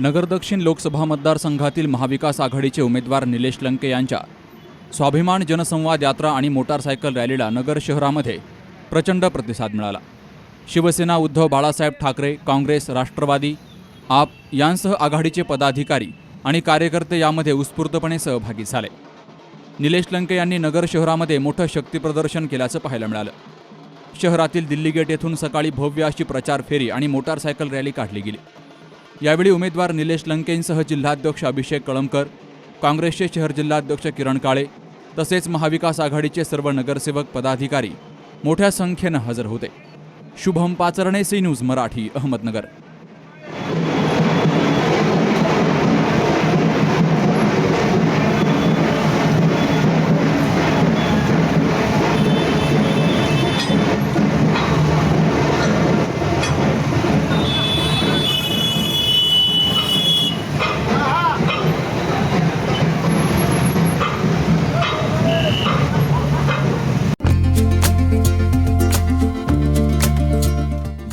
नगर दक्षिण लोकसभा मतदारसंघातील महाविकास आघाडीचे उमेदवार निलेश लंके यांच्या स्वाभिमान जनसंवाद यात्रा आणि मोटारसायकल रॅलीला नगर शहरामध्ये प्रचंड प्रतिसाद मिळाला. शिवसेना उद्धव बाळासाहेब ठाकरे काँग्रेस राष्ट्रवादी आप यांसह आघाडीचे पदाधिकारी आणि कार्यकर्ते यामध्ये उत्स्फूर्तपणे सहभागी झाले. निलेश लंके यांनी नगर शहरामध्ये मोठं शक्तीप्रदर्शन केल्याचं पाहायला मिळालं. शहरातील दिल्ली गेट येथून सकाळी भव्य अशी प्रचार फेरी आणि मोटारसायकल रॅली काढली गेली. यावेळी उमेदवार निलेश लंकेंसह जिल्हाध्यक्ष अभिषेक कळमकर काँग्रेसचे शहर जिल्हाध्यक्ष किरण काळे तसेच महाविकास आघाडीचे सर्व नगरसेवक पदाधिकारी मोठ्या संख्येनं हजर होते. Shubham Pacharne C News Marathi Ahmednagar.